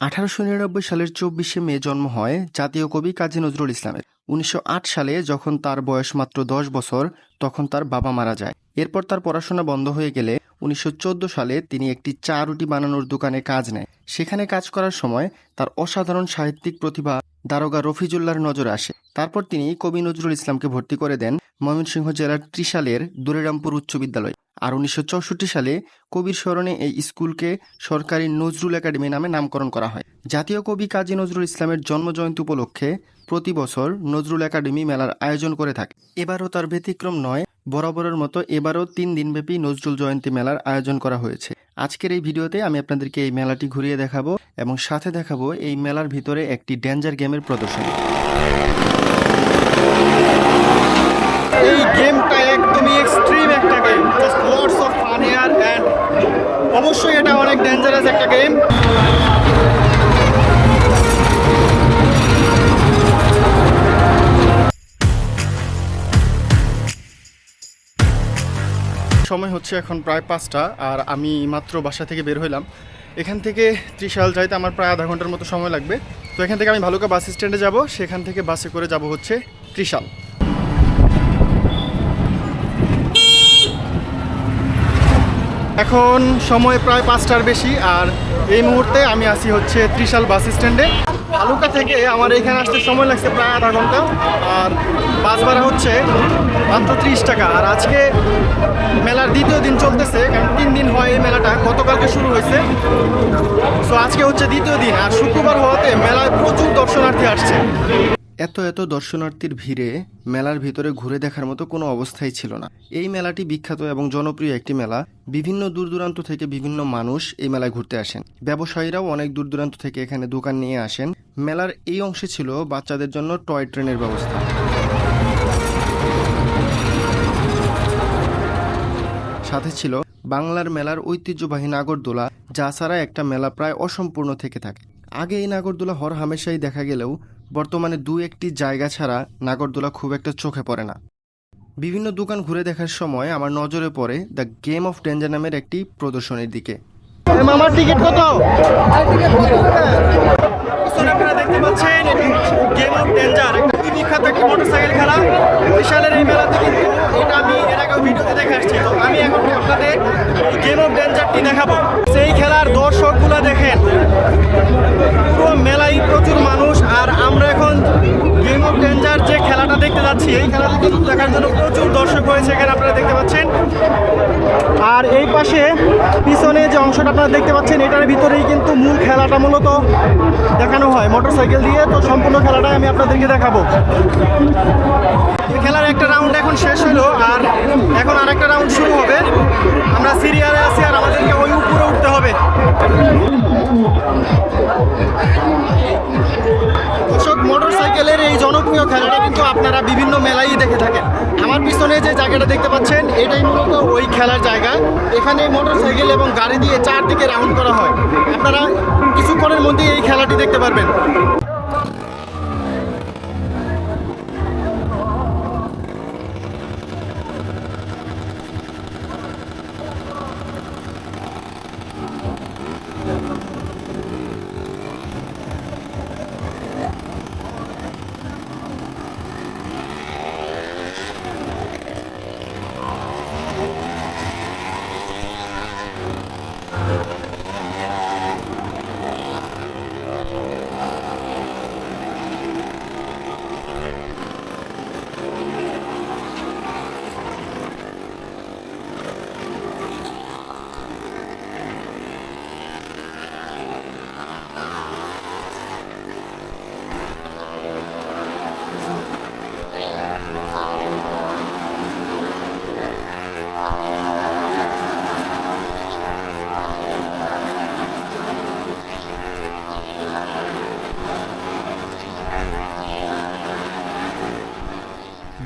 আঠারোশো নিরানব্বই সালের চব্বিশে মে জন্ম হয় জাতীয় কবি কাজী নজরুল ইসলামের। উনিশশো আট সালে যখন তার বয়স মাত্র দশ বছর, তখন তার বাবা মারা যায়। এরপর তার পড়াশোনা বন্ধ হয়ে গেলে উনিশশো চৌদ্দ সালে তিনি একটি চা রুটি বানানোর দোকানে কাজ নেয়। সেখানে কাজ করার সময় তার অসাধারণ সাহিত্যিক প্রতিভা দারোগা রফিজুল্লার নজরে আসে। তারপর তিনি কবি নজরুল ইসলামকে ভর্তি করে দেন ময়মনসিংহ জেলার ত্রিশালের দুরেরামপুর উচ্চ বিদ্যালয়। আর উনিশশো চৌষট্টি সালে কবির স্মরণে এই স্কুলকে সরকারি নজরুল একাডেমি নামে নামকরণ করা হয়। জাতীয় কবি কাজী নজরুল ইসলামের জন্মজয়ন্তী উপলক্ষে প্রতি বছর নজরুল একাডেমি মেলার আয়োজন করে থাকে। এবারও তার ব্যতিক্রম নয়, বরাবরের মতো এবারও তিন দিনব্যাপী নজরুল জয়ন্তী মেলার আয়োজন করা হয়েছে। আজকের এই ভিডিওতে আমি আপনাদেরকে এই মেলাটি ঘুরিয়ে দেখাবো এবং সাথে দেখাবো এই মেলার ভিতরে একটি ডেঞ্জার গেমের প্রদর্শনী। সময় হচ্ছে এখন প্রায় পাঁচটা, আর আমি মাত্র বাসা থেকে বের হইলাম। এখান থেকে ত্রিশাল যাইতে আমার প্রায় আধা ঘণ্টার মতো সময় লাগবে। তো এখান থেকে আমি ভালুকা বাস স্ট্যান্ডে যাব, সেখান থেকে বাসে করে যাব হচ্ছে ত্রিশাল। এখন সময় প্রায় পাঁচটার বেশি, আর এই মুহূর্তে আমি আসি হচ্ছে ত্রিশাল বাস স্ট্যান্ডে। ভালুকা থেকে আমার এখানে আসতে সময় লাগছে প্রায় আধা ঘণ্টা, আর বাস ভাড়া হচ্ছে মাত্র ত্রিশ টাকা। আর আজকে মেলার দ্বিতীয় দিন চলতেছে, কারণ তিন দিন হয় এই মেলাটা, গতকালকে শুরু হয়েছে। সো আজকে হচ্ছে দ্বিতীয় দিন, আর শুক্রবার হওয়াতে মেলায় প্রচুর দর্শনার্থী আসছে। এত এত দর্শনার্থীর ভিড়ে মেলার ভিতরে ঘুরে দেখার মতো কোনো অবস্থাই ছিল না। এই মেলাটি বিখ্যাত এবং জনপ্রিয় একটি মেলা। বিভিন্ন দূর দূরান্ত থেকে বিভিন্ন মানুষ এই মেলায় ঘুরতে আসেন। ব্যবসায়ীরাও অনেক দূর দূরান্ত থেকে এখানে দোকান নিয়ে আসেন। মেলার এই অংশে ছিল বাচ্চাদের জন্য টয় ট্রেনের ব্যবস্থা। সাথে ছিল বাংলার মেলার ঐতিহ্যবাহী নাগরদোলা, যা ছাড়া একটা মেলা প্রায় অসম্পূর্ণ থেকে থাকে। আগে এই নাগরদোলা হর হামেশাই দেখা গেলেও বর্তমানে দু একটি জায়গা ছাড়া নাগরদোলা খুব একটা চোখে পড়ে না। বিভিন্ন দোকান ঘুরে দেখার সময় আমার নজরে পড়ে দ্য গেম অফ ডেঞ্জার নামের একটি প্রদর্শনীর দিকে। মামার টিকিট কত? আপনারা দেখতে পাচ্ছেন এটি গেম অফ ডেঞ্জার খুবই বিখ্যাত একটা মোটরসাইকেল খেলা। বিশালের এই মেলাতে কিন্তু এটা আমি এর আগেও ভিডিওতে দেখে আসছি। তো আমি এখন আপনাদের গেম অফ ডেঞ্জারটি দেখাবো। সেই খেলার দর্শকগুলো দেখেন। পুরো যাচ্ছি এই খেলাটা কিন্তু দেখার জন্য প্রচুর দর্শক হয়েছে এখানে আপনারা দেখতে পাচ্ছেন। আর এই পাশে পিছনে যে অংশটা আপনারা দেখতে পাচ্ছেন, এটার ভিতরেই কিন্তু মূল খেলাটা মূলত দেখানো হয় মোটরসাইকেল দিয়ে। তো সম্পূর্ণ খেলাটাই আমি আপনাদেরকে দেখাবো। খেলার একটা রাউন্ড এখন শেষ হলো, আর এখন আরেকটা রাউন্ড শুরু হবে। আমরা সিরিয়ালে আছি আর আমাদেরকে ওই উপরে উঠতে হবে। মোটরসাইকেলের এই জনপ্রিয় খেলাটা কিন্তু আপনারা বিভিন্ন মেলায় দেখে থাকেন। আমার পিছনে যে জায়গাটা দেখতে পাচ্ছেন, এটাই মূলত ওই খেলার জায়গা। এখানে মোটরসাইকেল এবং গাড়ি দিয়ে চারদিকে রাউন্ড করা হয়। আপনারা কিছুক্ষণের মধ্যেই এই খেলাটি দেখতে পারবেন।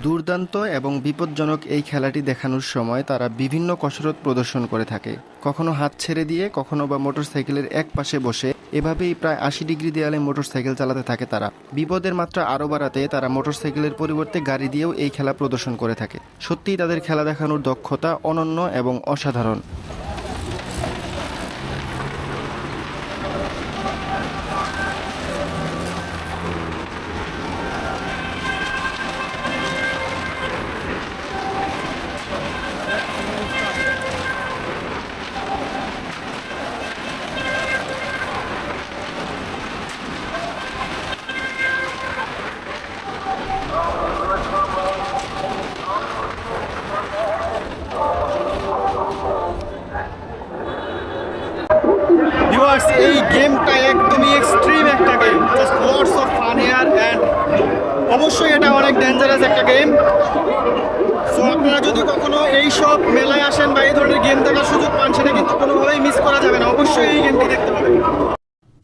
দুর্দান্ত এবং বিপজ্জনক এই খেলাটি দেখানোর সময় তারা বিভিন্ন কসরত প্রদর্শন করে থাকে। কখনো হাত ছেড়ে দিয়ে, কখনো বা মোটরসাইকেলের এক পাশে বসে। এভাবেই প্রায় আশি ডিগ্রি দেয়ালে মোটরসাইকেল চালাতে থাকে তারা। বিপদের মাত্রা আরও বাড়াতে তারা মোটরসাইকেলের পরিবর্তে গাড়ি দিয়েও এই খেলা প্রদর্শন করে থাকে। সত্যিই তাদের খেলা দেখানোর দক্ষতা অনন্য এবং অসাধারণ। গেমটা একদমই এক্সট্রিম একটা game just lots of fun here and অবশ্যই এটা অনেক ডেঞ্জারাস একটা গেম সো আপনারা যদি কখনো এই সব মেলায় আসেন বা এই ধরনের গেম দেখার সুযোগ পান, সেটা কিন্তু কোনোভাবেই মিস করা যাবে না। অবশ্যই এই গেমটি দেখতে হবে।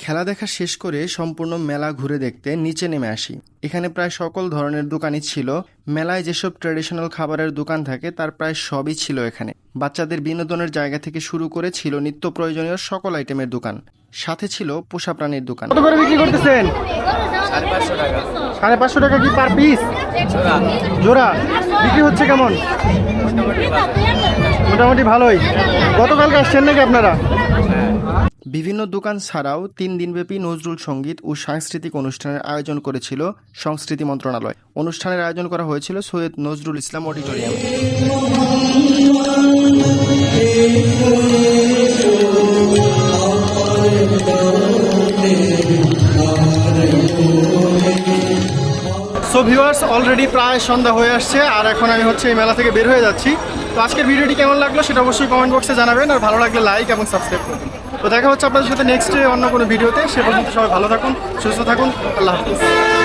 খেলা দেখা শেষ করে সম্পূর্ণ মেলা ঘুরে দেখতে নিচে নেমে আসি। এখানে প্রায় সকল ধরনের দোকানই ছিল। মেলায় যেসব ট্র্যাডিশনাল খাবারের দোকান থাকে, তার প্রায় সবই ছিল এখানে। বাচ্চাদের বিনোদনের জায়গা থেকে শুরু করে ছিল নিত্য প্রয়োজনীয় সকল আইটেমের দোকান। সাথে ছিল পোষা প্রাণীর দোকান। কত করে বিক্রি করতেছেন? সাড়ে পাঁচশো টাকা কি পার পিস জোড়া। বিক্রি হচ্ছে কেমন? মোটামুটি ভালোই। গতকালকে আসছেন নাকি আপনারা? বিভিন্ন দোকান ছাড়াও তিন দিনব্যাপী নজরুল সংগীত ও সাংস্কৃতিক অনুষ্ঠানের আয়োজন করেছিল সংস্কৃতি মন্ত্রণালয়। অনুষ্ঠানের আয়োজন করা হয়েছিল সৈয়দ নজরুল ইসলাম অডিটোরিয়ামে। ভিউয়ার্স অলরেডি প্রায় সন্ধ্যা হয়ে আসছে আর এখন আমি হচ্ছে এই মেলা থেকে বের হয়ে যাচ্ছি। তো আজকের ভিডিওটি কেমন লাগল সেটা অবশ্যই কমেন্ট বক্সে জানাবেন আর ভালো লাগলে লাইক এবং সাবস্ক্রাইব করবেন। তো দেখা হচ্ছে আপনাদের সাথে নেক্সট অন্য কোনো ভিডিওতে। সে পর্যন্ত সবাই ভালো থাকুন, সুস্থ থাকুন, আল্লাহ হাফিজ।